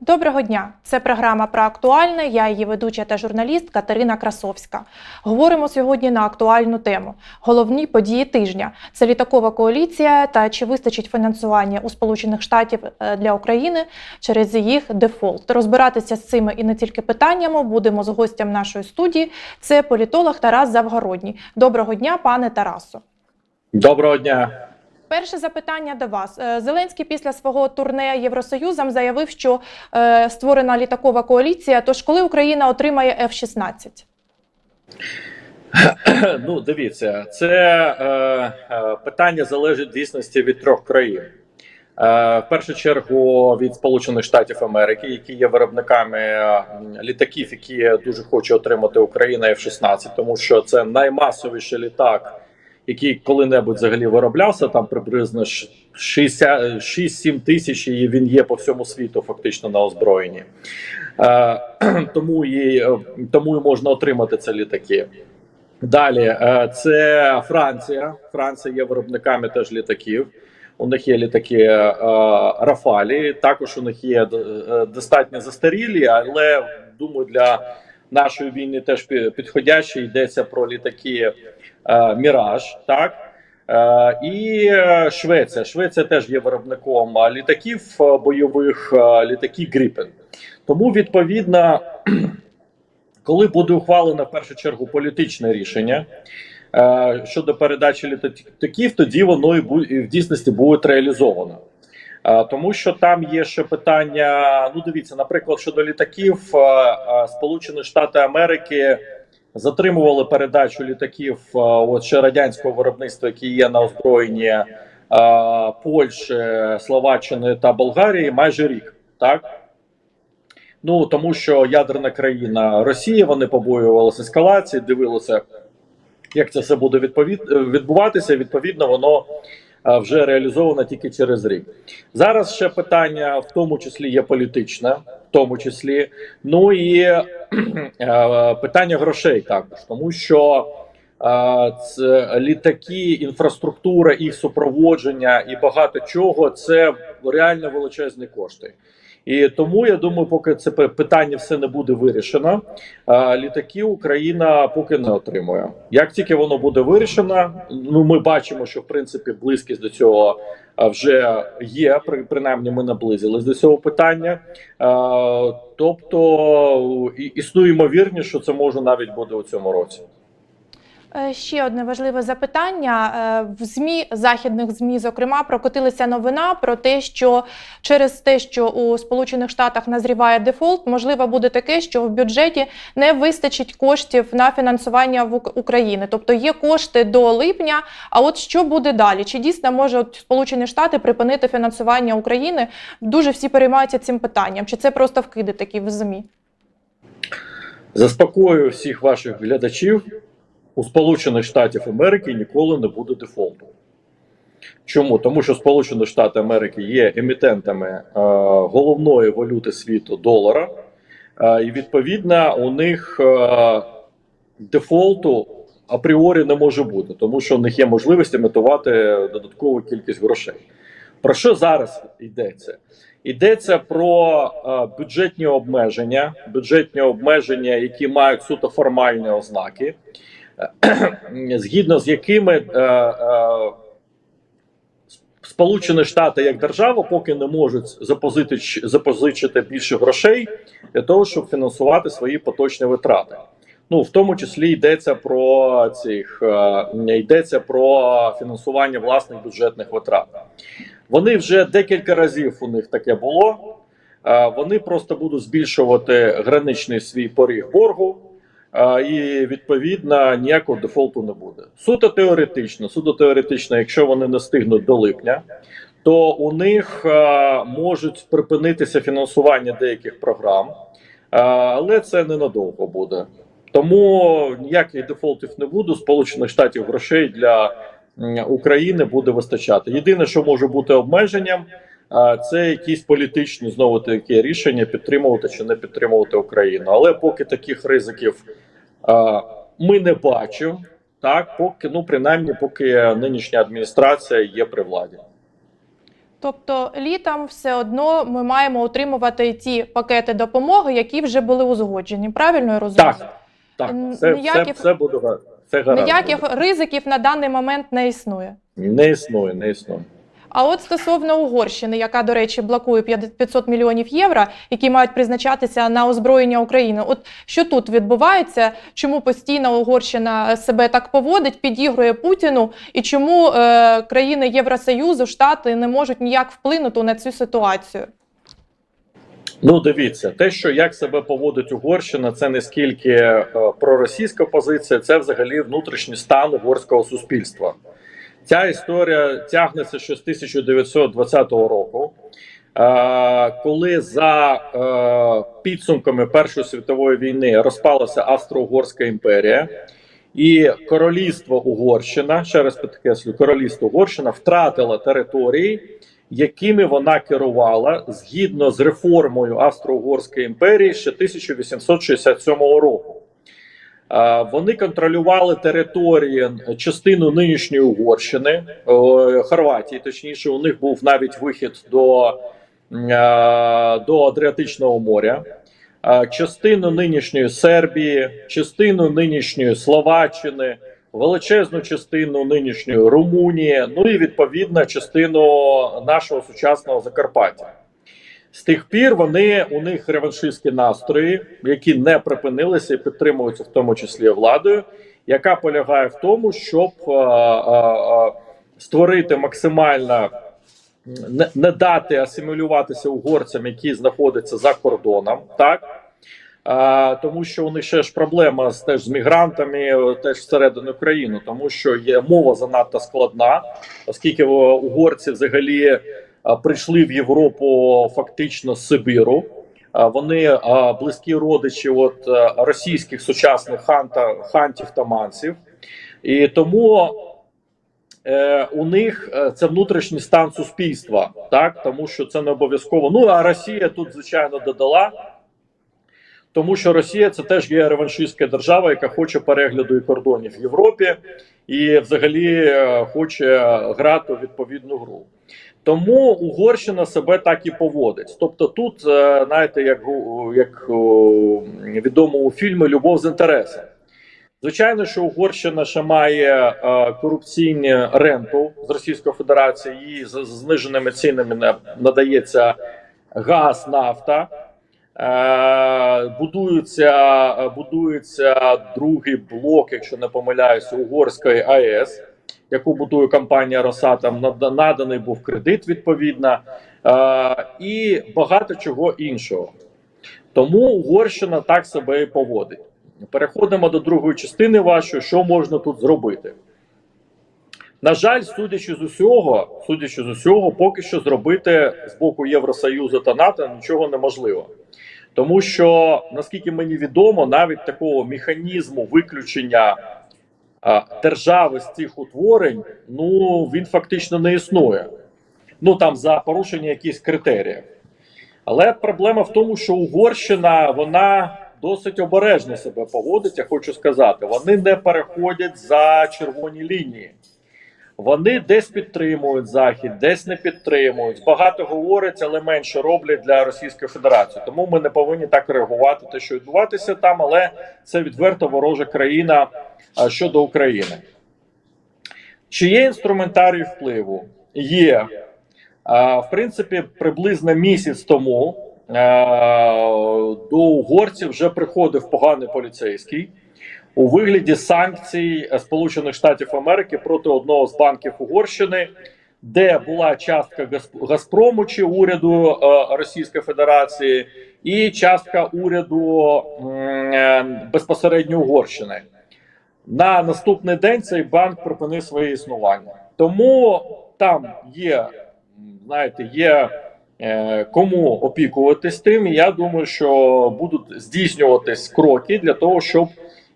Доброго дня! Це програма про актуальне. Я її ведуча та журналіст Катерина Красовська. Говоримо сьогодні на актуальну тему: головні події тижня. Це літакова коаліція та чи вистачить фінансування у Сполучених Штатів е, для України через їх дефолт. Розбиратися з цими і не тільки питаннями будемо з гостем нашої студії. Це політолог Тарас Завгородній. Доброго дня, пане Тарасу. Доброго дня. Перше запитання до вас. Е, Зеленський після свого турне Євросоюзом заявив, що е, створена літакова коаліція. Тож коли Україна отримає F-16? Ну, дивіться, це е, е, питання залежить дійсності від трьох країн. В першу чергу від Сполучених Штатів Америки, які є виробниками літаків, які дуже хоче отримати Україна F-16, тому що це наймасовіший літак, який коли-небудь взагалі вироблявся. Там приблизно 6-7 тисяч, і він є по всьому світу, фактично на озброєнні. Е, тому і е, тому і можна отримати ці літаки. Далі е, це Франція. Франція є виробниками теж літаків. У них є літаки е, Рафалі. Також у них є е, достатньо застарілі, але думаю, для нашої війни теж пі- підходящі. Йдеться про літаки е, Міраж. Так Е, і е, Швеція. Швеція теж є виробником літаків бойових, літаки Гріпен. Тому відповідно коли буде ухвалено в першу чергу політичне рішення щодо передачі літаків, тоді воно і в дійсності буде реалізовано. Е, тому що там є ще питання. Ну, дивіться, наприклад, щодо літаків, е, е, Сполучені Штати Америки затримували передачу літаків от ще радянського виробництва, які є на озброєнні Польщі, Словаччини та Болгарії, майже рік. Так Ну тому що ядерна країна Росія, вони побоювалися ескалації, дивилися, як це все буде відповід... відбуватися. Відповідно, воно вже реалізовано тільки через рік. Зараз ще питання, в тому числі, є політичне, в тому числі. Ну і питання грошей також, тому що. Літаки, інфраструктура, їх супроводження і багато чого це реально величезні кошти. І тому я думаю, поки це питання все не буде вирішено, літаки Україна поки не отримує. Як тільки воно буде вирішено, ну ми бачимо, що в принципі близькість до цього вже є. При- принаймні, ми наблизились до цього питання. Тобто існує ймовірність, що це може навіть буде у цьому році. Е, Ще одне важливе запитання. Е, В ЗМІ західних ЗМІ, зокрема, прокотилася новина про те, що через те, що у Сполучених Штатах назріває дефолт, можливо, буде таке, що в бюджеті не вистачить коштів на фінансування в Ук- України. Тобто є кошти до липня. А от що буде далі? Чи дійсно може Сполучені Штати припинити фінансування України? Дуже всі переймаються цим питанням. Чи це просто вкиди такі в ЗМІ? Заспокоюю всіх ваших глядачів. У Сполучених Штатів Америки ніколи не буде дефолту. Чому? Тому що Сполучені Штати Америки є емітентами е, головної валюти світу долара, е, і відповідно у них е, дефолту апріорі не може бути, тому що у них є можливість емітувати додаткову кількість грошей. Про що зараз йдеться? Йдеться про е, бюджетні обмеження, бюджетні обмеження, які мають суто формальні ознаки, згідно з якими е, е, Сполучені Штати як держава поки не можуть запозити, запозичити більше грошей для того, щоб фінансувати свої поточні витрати. Ну, в тому числі йдеться про цих е, йдеться про фінансування власних бюджетних витрат. Вони вже декілька разів у них таке було. Е, Вони просто будуть збільшувати граничний свій поріг боргу, і відповідно ніякого дефолту не буде. Суто теоретично, суто теоретично, якщо вони не встигнуть до липня, то у них можуть припинитися фінансування деяких програм, але це ненадовго буде. Тому ніяких дефолтів не буде. Сполучених Штатів грошей для України буде вистачати. Єдине, що може бути обмеженням, а, це якісь політичні знову такі рішення підтримувати чи не підтримувати Україну. Але поки таких ризиків а, ми не бачимо, так поки ну принаймні, поки нинішня адміністрація є при владі. Тобто літом все одно ми маємо отримувати ті пакети допомоги, які вже були узгоджені. Правильно я розумію? Так, так, все, ніяких- все, все буде га- все гаразд. Ніяких ризиків на даний момент не існує. Не існує, не існує. А от стосовно Угорщини, яка, до речі, блокує 500 мільйонів євро, які мають призначатися на озброєння України. От що тут відбувається? Чому постійно Угорщина себе так поводить, підігрує Путіну, і чому е, країни Євросоюзу, Штати не можуть ніяк вплинути на цю ситуацію? Ну, дивіться, те, що як себе поводить Угорщина, це не скільки е, проросійська позиція, це взагалі внутрішній стан угорського суспільства. Ця історія тягнеться ще з 1920 року, е, коли за е, підсумками Першої світової війни розпалася Австро-Угорська імперія, і королівство Угорщина, ще раз підкреслю, королівство Угорщина втратило території, якими вона керувала згідно з реформою Австро-Угорської імперії ще 1867 року. Е, Вони контролювали території частину нинішньої Угорщини, е, Хорватії. Точніше, у них був навіть вихід до, е, до Адріатичного моря, Е, частину нинішньої Сербії, частину нинішньої Словаччини, величезну частину нинішньої Румунії, ну і відповідно частину нашого сучасного Закарпаття. З тих пір вони у них реваншистські настрої, які не припинилися і підтримуються в тому числі владою, яка полягає в тому, щоб е, е, е, створити максимально не, не дати асимілюватися угорцям, які знаходяться за кордоном, так? А, тому що у них ще ж проблема з теж з мігрантами, теж всередині України, тому що є мова занадто складна, оскільки угорці взагалі прийшли в Європу фактично з Сибіру. А Вони близькі родичі от е, російських сучасних ханта, хантів та манців, і тому е, у них е, це внутрішній стан суспільства, так тому що це не обов'язково. Ну а Росія тут звичайно додала. Тому що Росія це теж є реваншистська держава, яка хоче перегляду і кордонів в Європі і взагалі е, хоче грати у відповідну гру. Тому Угорщина себе так і поводить. Тобто, тут е, знаєте, як, як відомо у фільмі Любов з інтересом. Звичайно, що Угорщина ще має е, корупційну ренту з Російської Федерації, їй з зниженими цінами на- надається газ, нафта. Е, будується, будується другий блок, якщо не помиляюся, угорської АЕС, яку будує компанія Росатом. Нада- Наданий був кредит відповідно, і багато чого іншого. Тому Угорщина так себе і поводить. Переходимо до другої частини вашої, що можна тут зробити. На жаль, судячи з усього, судячи з усього, поки що зробити з боку Євросоюзу та НАТО нічого неможливо. Тому що, наскільки мені відомо, навіть такого механізму виключення держави з цих утворень, ну він фактично не існує. Ну там за порушення якихось критеріїв. Але проблема в тому, що Угорщина вона досить обережно себе поводить, я хочу сказати. Вони не переходять за червоні лінії. Вони десь підтримують захід, десь не підтримують. Багато говорять, але менше роблять для Російської Федерації. Тому ми не повинні так реагувати, те, що відбуватися там, але це відверто ворожа країна щодо України. Чи є інструментарій впливу? Є. В принципі, приблизно місяць тому до угорців вже приходив поганий поліцейський у вигляді санкцій Сполучених Штатів Америки проти одного з банків Угорщини, де була частка Газ- Газпрому чи уряду е, Російської Федерації, і частка уряду е, безпосередньо Угорщини. На наступний день цей банк припинив своє існування. Тому там є, знаєте, є е, кому опікуватись тим. Я думаю, що будуть здійснюватись кроки для того, щоб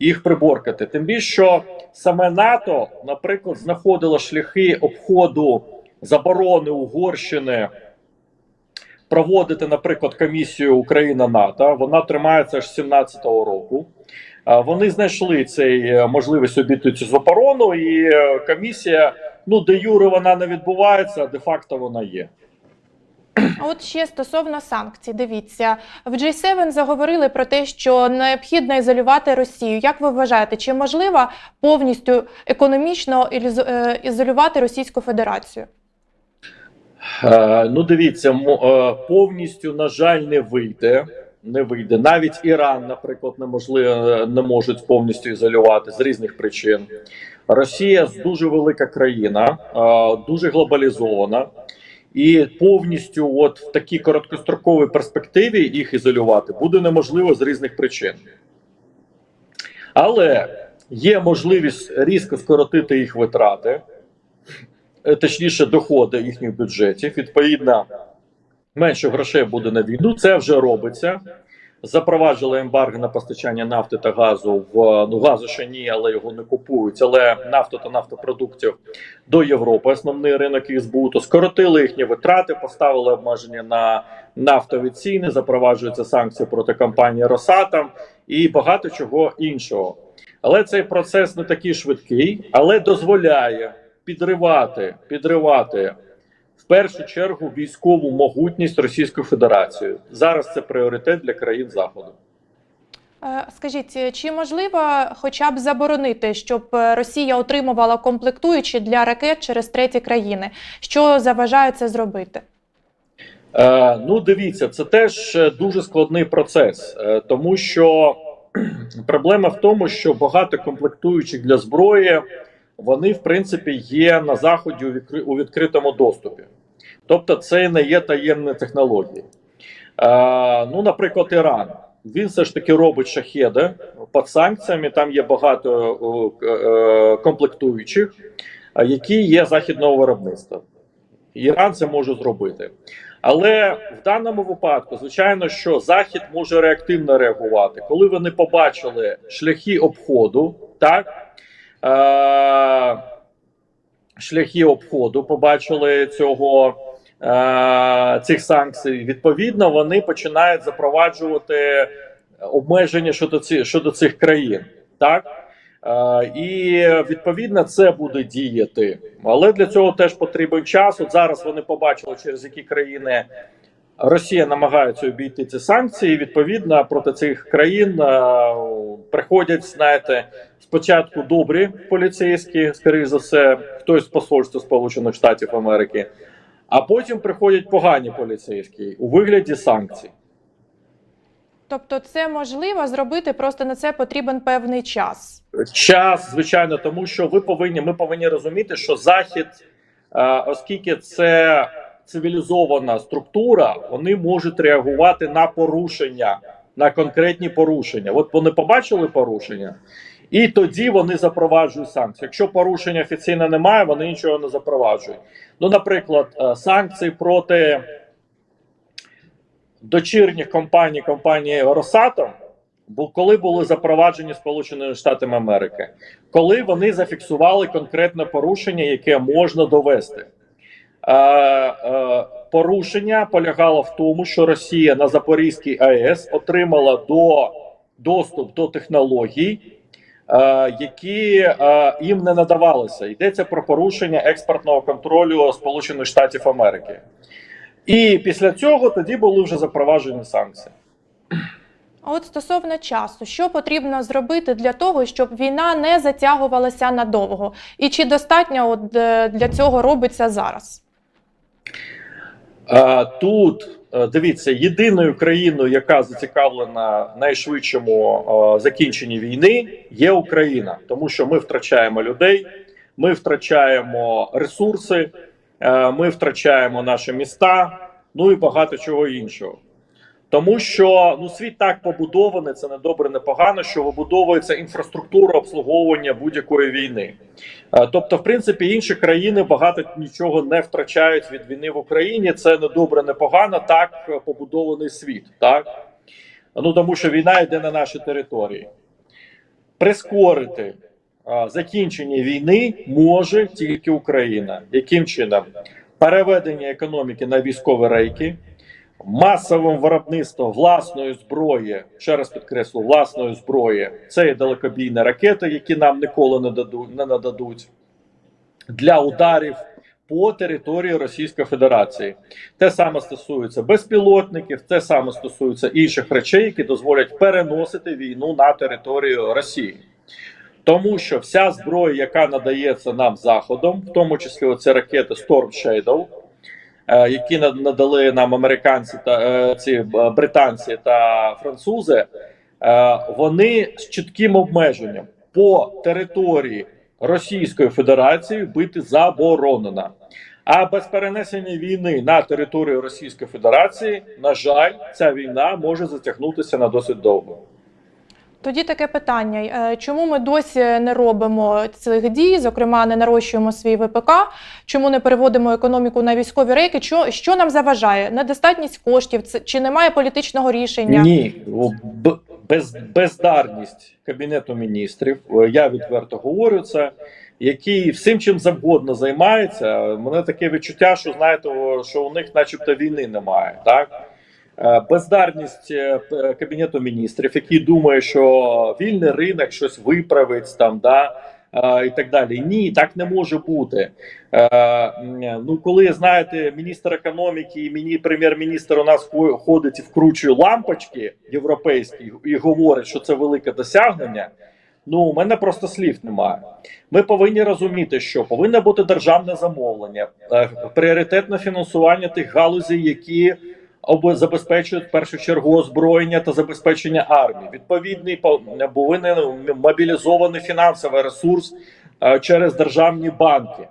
їх приборкати. Тим більше, що саме НАТО, наприклад, знаходило шляхи обходу заборони Угорщини проводити, наприклад, комісію Україна НАТО. Вона тримається аж 17-го року. Вони знайшли цей е, можливість обійти цю заборону, і е, комісія, ну де юре вона не відбувається, а де факто вона є. От ще стосовно санкцій, дивіться, в G7 заговорили про те, що необхідно ізолювати Росію. Як ви вважаєте, чи можливо повністю економічно е, ізолювати Російську Федерацію? Е, ну, дивіться, е, повністю, на жаль, не вийде. Не вийде. Навіть Іран, наприклад, неможливо не можуть повністю ізолювати з різних причин. Росія дуже велика країна, дуже глобалізована, і повністю, от в такій короткостроковій перспективі, їх ізолювати буде неможливо з різних причин. Але є можливість різко скоротити їх витрати, е, точніше, доходи їхніх бюджетів. Відповідно, менше грошей буде на війну. Це вже робиться. Запроваджили ембарго на постачання нафти та газу в ну газу ще ні, але його не купують. Але нафту та нафтопродуктів до Європи, основний ринок їх збуту. Скоротили їхні витрати, поставили обмеження на нафтові ціни, запроваджуються санкції проти компанії Росатом і багато чого іншого. Але цей процес не такий швидкий, але дозволяє підривати, підривати першу чергу військову могутність Російської Федерації. Зараз це пріоритет для країн Заходу. Е, Скажіть, чи можливо хоча б заборонити, щоб е, Росія отримувала комплектуючі для ракет через треті країни? Що заважає це зробити? Е, ну, дивіться, це теж е, дуже складний процес, тому що проблема в тому, що багато комплектуючих для зброї вони, в принципі, є на заході у, відкри- у відкритому доступі. Тобто, це не є таємні технології. Е, ну, наприклад, Іран. Він все ж таки робить шахеди під санкціями. Там є багато е, е, комплектуючих, які є західного виробництва. Іран це може зробити. Але в даному випадку, звичайно, що Захід може реактивно реагувати, коли вони побачили шляхи обходу, так е- шляхи обходу, побачили цього е- цих санкцій. Відповідно, вони починають запроваджувати обмеження щодо ці, щодо цих країн, так. Е, і відповідно це буде діяти, але для цього теж потрібен час. От зараз вони побачили, через які країни Росія намагається обійти ці санкції. Відповідно, проти цих країн е, приходять, знаєте, спочатку добрі поліцейські, скоріш за все, хтось з посольства Сполучених Штатів Америки, а потім приходять погані поліцейські у вигляді санкцій. Тобто, це можливо зробити, просто на це потрібен певний час. Час, звичайно, тому що ви повинні, ми повинні розуміти, що захід, е, оскільки це цивілізована структура, вони можуть реагувати на порушення, на конкретні порушення. От вони побачили порушення, і тоді вони запроваджують санкції. Якщо порушення офіційно немає, вони нічого не запроваджують. Ну, наприклад, е, санкції проти дочірніх компаній компанії Росатом. Бо коли були запроваджені Сполученими Штатами Америки, коли вони зафіксували конкретне порушення, яке можна довести, порушення полягало в тому, що Росія на Запорізькій АЕС отримала до доступ до технологій, е, які е, їм не надавалися. Йдеться про порушення експортного контролю Сполучених Штатів Америки. І після цього тоді були вже запроваджені санкції. От стосовно часу, що потрібно зробити для того, щоб війна не затягувалася надовго? І чи достатньо от е, для цього робиться зараз? Тут е, дивіться, єдиною країною, яка зацікавлена в найшвидшому е, закінченні війни, є Україна, тому що ми втрачаємо людей, ми втрачаємо ресурси, е, ми втрачаємо наші міста, ну і багато чого іншого. Тому що ну світ так побудований, це не добре, не погано, що вибудовується інфраструктура обслуговування будь-якої війни. Е, Тобто, в принципі, інші країни багато нічого не втрачають від війни в Україні. Це не добре, не погано. Так е, побудований світ, так ну тому що війна йде на наші території. Прискорити закінчення війни може тільки Україна. Яким чином? Переведення економіки на військові рейки, масовим виробництвом власної зброї, ще раз підкреслю, власної зброї. Це є далекобійні ракети, які нам ніколи не дадуть, не нададуть для ударів по території Російської Федерації. Те саме стосується безпілотників, те саме стосується інших речей, які дозволять переносити війну на територію Росії. Тому що вся зброя, яка надається нам заходом, в тому числі оці ракети Storm Shadow, які над- надали нам американці та е, ці е, британці та французи, е, вони з чітким обмеженням по території Російської Федерації бити заборонено. А без перенесення війни на територію Російської Федерації, на жаль, ця війна може затягнутися на досить довго. Тоді таке питання: Е, чому ми досі не робимо цих дій, зокрема, не нарощуємо свій ВПК, чому не переводимо економіку на військові рейки? Що, що нам заважає? Недостатність коштів чи немає політичного рішення? Ні, без, бездарність кабінету міністрів. е, Я відверто говорю це. Який всім чим завгодно займається, мене таке відчуття, що знаєте, що у них, начебто, війни немає. Так бездарність е, кабінету міністрів, який думає, що вільний ринок щось виправить там, да е, і так далі. Ні, так не може бути. Е, ну, коли знаєте, міністр економіки і міні прем'єр-міністр у нас ходить і вкручує лампочки європейські і говорить, що це велике досягнення. Ну, у мене просто слів немає. Ми повинні розуміти, що повинно бути державне замовлення, е, пріоритетне фінансування тих галузей, які забезпечують в першу чергу озброєння та забезпечення армії. Відповідний повинен мобілізований фінансовий ресурс е, через державні банки.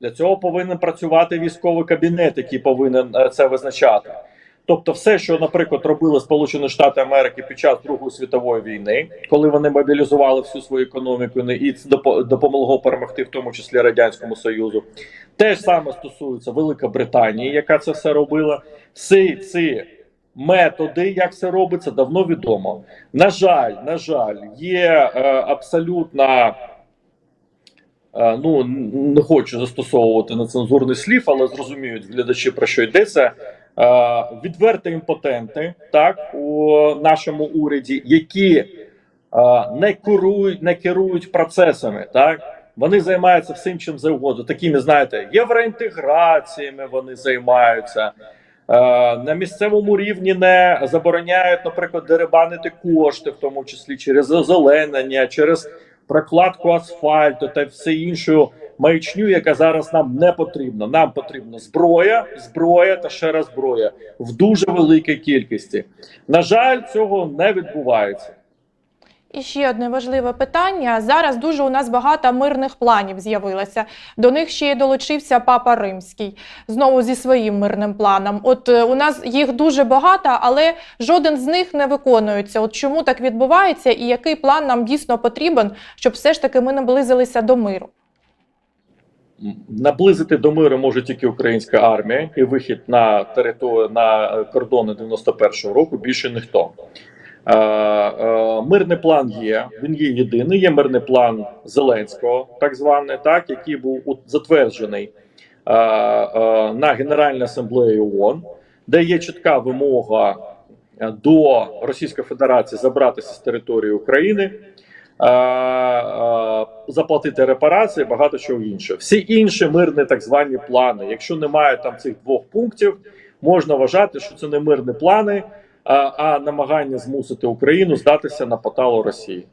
Для цього повинен працювати військовий кабінет, який повинен е, це визначати. Тобто, все, що, наприклад, робили Сполучені Штати Америки під час Другої світової війни, коли вони мобілізували всю свою економіку і це допомогло перемогти, в тому числі радянському союзу, те ж саме стосується Великобританії, яка це все робила. Всі ці методи, як це робиться, давно відомо. На жаль, на жаль, є е, абсолютно. Е, Ну, не хочу застосовувати нецензурний слів, але зрозуміють глядачі про що йдеться. Е, Відверті імпотенти, так у нашому уряді, які е, не керують, не керують процесами, так вони займаються всім чим завгодно. Такими, знаєте, євроінтеграціями вони займаються. Е, На місцевому рівні не забороняють, наприклад, деребанити кошти, в тому числі через озеленення, через прокладку асфальту та все іншу маячню, яка зараз нам не потрібна. Нам потрібна зброя, зброя та ще раз зброя в дуже великій кількості. На жаль, цього не відбувається. І ще одне важливе питання. Зараз дуже у нас багато мирних планів з'явилося. До них ще й долучився Папа Римський знову зі своїм мирним планом. От е, у нас їх дуже багато, але жоден з них не виконується. От чому так відбувається, і який план нам дійсно потрібен, щоб все ж таки ми наблизилися до миру? Наблизити до миру може тільки українська армія і вихід на територію на кордони 91-го року. Більше ніхто. Е, е, мирний план є. Він є єдиний. Є мирний план Зеленського, так званий, так який був затверджений е, е, на Генеральній асамблеї ООН, де є чітка вимога до Російської Федерації забратися з території України. Е, е, Заплатити репарації, багато чого іншого. Всі інші мирні так звані плани. Якщо немає там цих двох пунктів, можна вважати, що це не мирні плани, а, а намагання змусити Україну здатися на поталу Росії.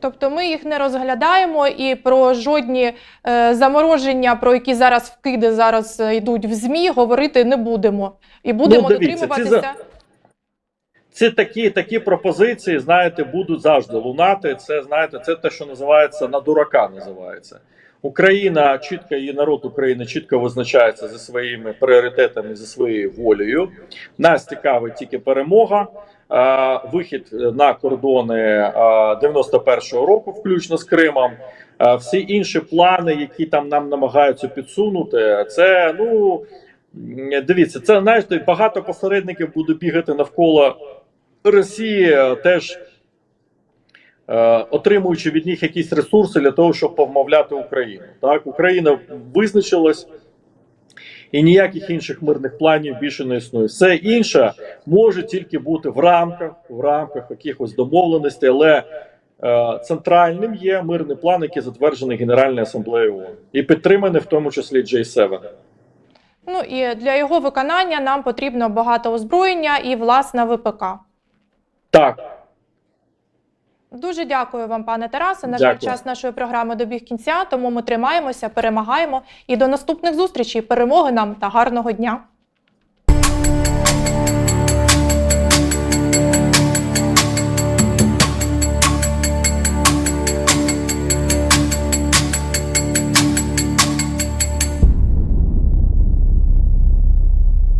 Тобто ми їх не розглядаємо і про жодні е, замороження, про які зараз вкиди зараз е, йдуть в ЗМІ, говорити не будемо. І будемо Ну, дивіться, дотримуватися. Ці такі такі пропозиції, знаєте, будуть завжди лунати. Це знаєте, це те, що називається на дурака. Називається Україна чітко, її народ України чітко визначається зі своїми пріоритетами, зі своєю волею. Нас цікавить тільки перемога. е, Вихід на кордони е, 91-го року, включно з Кримом. Е, Всі інші плани, які там нам намагаються підсунути, це ну дивіться, це знаєте, багато посередників буде бігати навколо Росії, теж е, отримуючи від них якісь ресурси для того, щоб повмовляти Україну. Так, Україна визначилась. І ніяких інших мирних планів більше не існує. Все інше може тільки бути в рамках, в рамках якихось домовленостей, але Е, Центральним є мирний план, який затверджений Генеральною асамблеєю ООН і підтриманий в тому числі J7. Ну і для його виконання нам потрібно багато озброєння і власна ВПК. Так, Дуже дякую вам, пане Тарасе. На жаль, час нашої програми добіг кінця, тому ми тримаємося, перемагаємо і до наступних зустрічей. Перемоги нам та гарного дня.